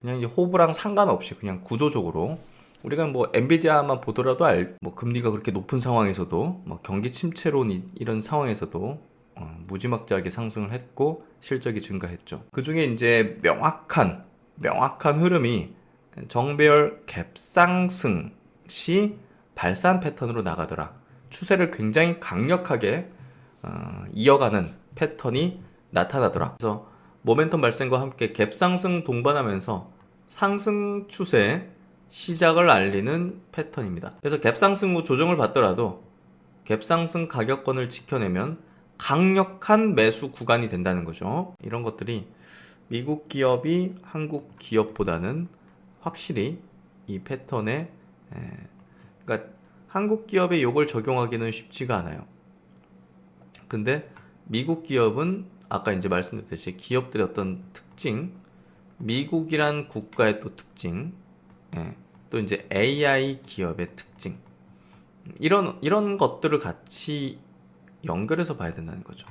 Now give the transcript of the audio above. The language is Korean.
그냥 이제 호불랑 상관없이 그냥 구조적으로 우리가 뭐 엔비디아만 보더라도 알, 뭐 금리가 그렇게 높은 상황에서도 뭐 경기 침체론 이- 이런 상황에서도 어, 무지막지하게 상승을 했고 실적이 증가했죠. 그 중에 이제 명확한 명확한 흐름이 정배열 갭상승 시 발산 패턴으로 나가더라. 추세를 굉장히 강력하게 어, 이어가는 패턴이 나타나더라. 그래서 모멘텀 발생과 함께 갭 상승 동반하면서 상승 추세 시작을 알리는 패턴입니다. 그래서 갭 상승 후 조정을 받더라도 갭 상승 가격권을 지켜내면 강력한 매수 구간이 된다는 거죠. 이런 것들이 미국 기업이 한국 기업보다는 확실히 이 패턴에 에, 그러니까 한국 기업에 이걸 적용하기는 쉽지가 않아요. 근데 미국 기업은 아까 이제 말씀드렸듯이 기업들의 어떤 특징, 미국이란 국가의 또 특징, 예, 또 이제 AI 기업의 특징 이런 이런 것들을 같이 연결해서 봐야 된다는 거죠.